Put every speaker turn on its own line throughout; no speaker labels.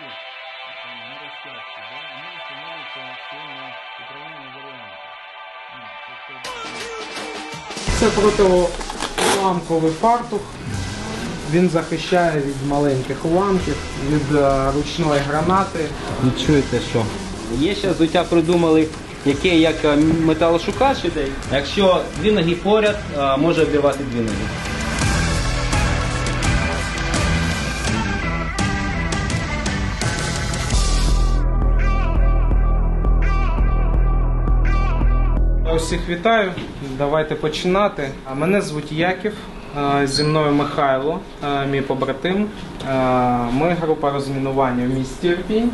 ролики там, на да, вони встановлюються все на управління варіанту. Ну, тобто,
Це протиуламковий фартух. Він захищає від маленьких уламків, від е, ручної гранати.
Відчуєте, що є ще взуття придумали, яке як е, металошукач іде. Якщо дві ноги поряд, е, може обірвати дві ноги.
Я Усіх вітаю. Давайте починати. Мене звуть Яків. Зі мною Михайло, мій побратим. Ми група розмінування в місті Ірпінь.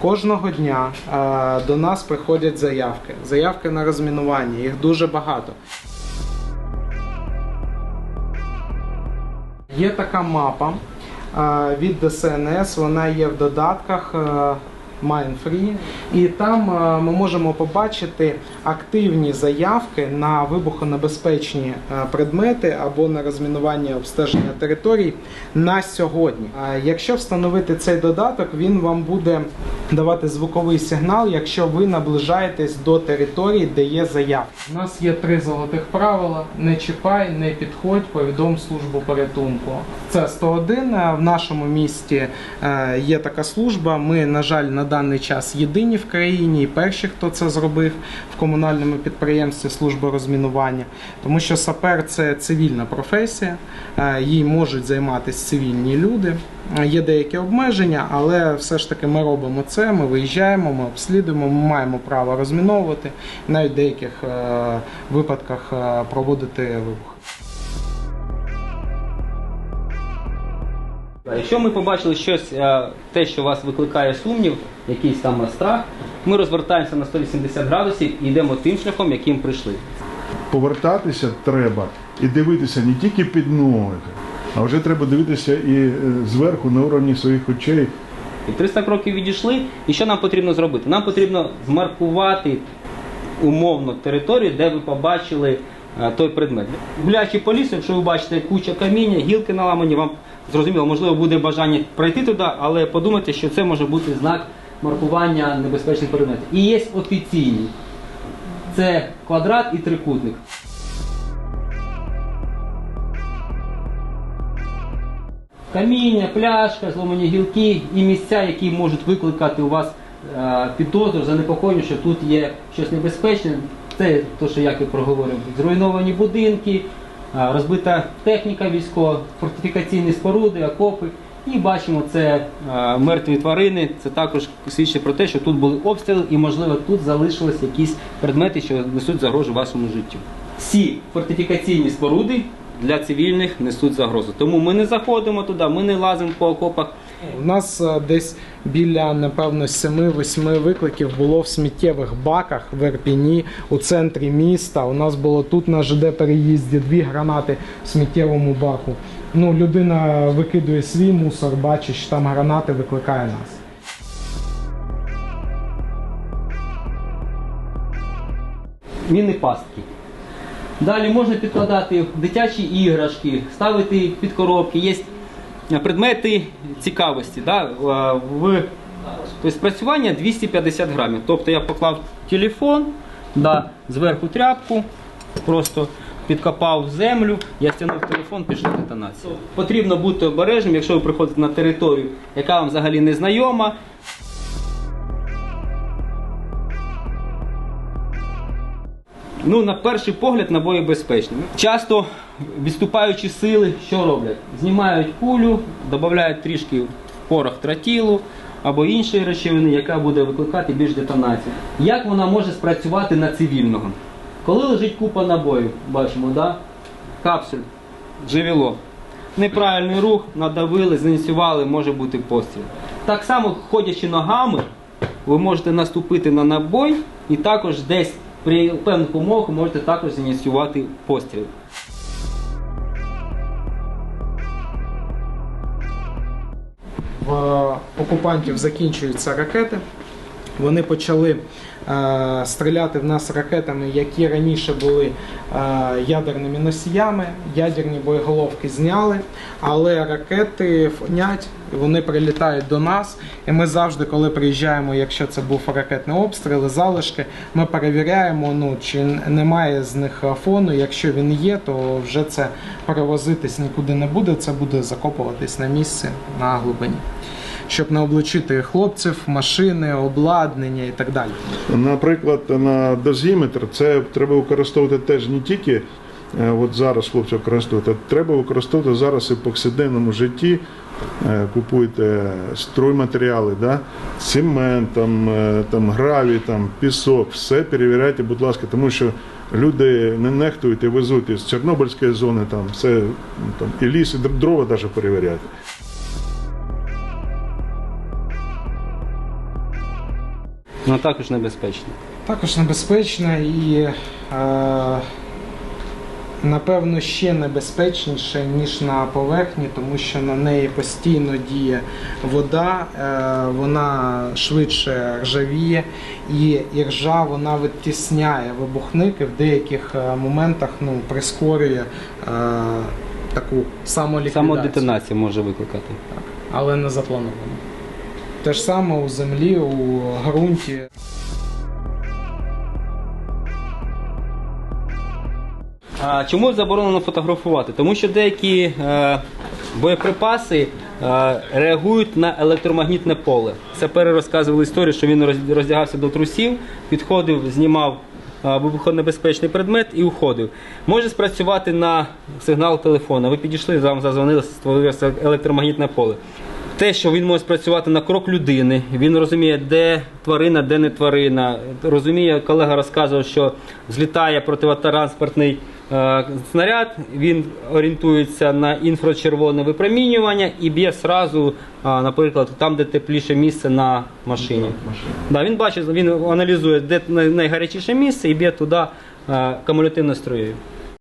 Кожного дня до нас приходять заявки. Заявки на розмінування. Їх дуже багато. Є така мапа від ДСНС, вона є в додатках Mindfree. І там е, ми можемо побачити активні заявки на вибухонебезпечні е, предмети або на розмінування обстеження територій на сьогодні. Якщо встановити цей додаток, він вам буде давати звуковий сигнал, якщо ви наближаєтесь до території, де є заявки. У нас є три золотих правила: не чіпай, не підходь, повідом службу порятунку. Це 101. Е, В нашому місті є така служба. Ми, на жаль, на даний час єдині в країні і перші, хто це зробив в комунальному підприємстві служби розмінування, тому що сапер це цивільна професія, е, їй можуть займатися цивільні люди. Е, Є деякі обмеження, але все ж таки ми робимо це. Ми виїжджаємо, ми обслідуємо, ми маємо право розміновувати, навіть в деяких е, випадках проводити вибух.
Якщо ми побачили щось, е, те, що вас викликає сумнів, якийсь там страх, ми розвертаємося на 180 градусів і йдемо тим шляхом, яким прийшли.
повертатися треба і дивитися не тільки під ноги, а вже треба дивитися і е, зверху на уровні своїх очей.
І 300 кроків відійшли. І що нам потрібно зробити? Нам потрібно змаркувати умовно територію, де ви побачили е, той предмет. Гуляючи по лісу, якщо ви бачите куча каміння, гілки наламані, вам зрозуміло, можливо, буде бажання пройти туди, але подумайте, що це може бути знак маркування небезпечних предметів. І є офіційні. Це квадрат і трикутник. Каміння, пляшка, зломані гілки і місця, які можуть викликати у вас е, підозру, занепокоєння, що тут є щось небезпечне. Це те, що як і проговорив, зруйновані будинки, розбита техніка військова, фортифікаційні споруди, окопи. І бачимо, це мертві тварини. Це також свідчить про те, що тут були обстріли і, можливо, тут залишились якісь предмети, що несуть загрозу вашому життю. Всі фортифікаційні споруди для цивільних несуть загрозу. Тому ми не заходимо туди, ми не лазимо по окопах.
У нас е, десь біля напевно 7-8 викликів було в сміттєвих баках в Ірпіні у центрі міста. У нас було тут на ЖД переїзді дві гранати в сміттєвому баку. Ну, людина викидує свій мусор, бачить, що там гранати викликає нас.
Міни пастки. Далі можна підкладати дитячі іграшки, ставити під коробки. Є предмети цікавості. Да? е, В тобто спрацювання 250 грамів. Тобто я поклав телефон, да, зверху тряпку, просто підкопав землю, я стягнув телефон, пішла детонація. Потрібно бути обережним, якщо ви приходите на територію, яка вам взагалі не знайома. Ну, на перший погляд набої безпечні. Часто відступаючі сили що роблять? Знімають кулю, додають трішки порох тротілу або іншої речовини, яка буде викликати більш детонацію. Як вона може спрацювати на цивільного? Коли лежить купа набоїв, бачимо, да? капсуль, джевело. Неправильний рух, надавили, зініціювали, може бути постріл. Так само, ходячи ногами, ви можете наступити на набой і також десь при певних умовах можете також зініціювати постріл.
В окупантів закінчуються ракети. Вони почали е, стріляти в нас ракетами, які раніше були е, ядерними носіями. Ядерні боєголовки зняли, але ракети фонять, вони прилітають до нас. І ми завжди, коли приїжджаємо, якщо це був ракетний обстріл, залишки, ми перевіряємо, ну чи немає з них фону. Якщо він є, то вже це перевозитись нікуди не буде. Це буде закопуватись на місці на глибині. Щоб не облучити хлопців, машини, обладнання і так далі.
Наприклад, на дозіметр це треба використовувати теж не тільки е, от зараз хлопці використовують, а треба використовувати зараз і в повсякденному житті. Е, Купуєте стройматеріали, да? цемент, там, е, там, гравій, там, пісок, все перевіряйте, будь ласка, тому що люди не нехтують і везуть із Чорнобильської зони, там, все, ну, там, і ліс, і дрова навіть перевіряйте.
Воно також небезпечно.
Також небезпечна і е, напевно ще небезпечніше, ніж на поверхні, тому що на неї постійно діє вода, е, вона швидше ржавіє, і іржа вона витісняє вибухники в деяких е, моментах ну, прискорює е, таку самоліквідацію.
Самодетонація може викликати.
але не заплановано. Те ж саме у землі, у ґрунті.
А, чому заборонено фотографувати? Тому що деякі е, боєприпаси е, реагують на електромагнітне поле. Це перерозказували історію, що він роздягався до трусів, підходив, знімав е, вибухонебезпечний предмет і уходив. Може спрацювати на сигнал телефона. Ви підійшли, вам зазвонили, створилося електромагнітне поле. Те, що він може спрацювати на крок людини, він розуміє, де тварина, де не тварина. Розуміє, колега розказував, що злітає противотранспортний е, снаряд, він орієнтується на інфрачервоне випромінювання і б'є сразу, а, наприклад, там, де тепліше місце на машині. Да, він бачить, він аналізує, де найгарячіше місце і б'є туди е, кумулятивною струєю.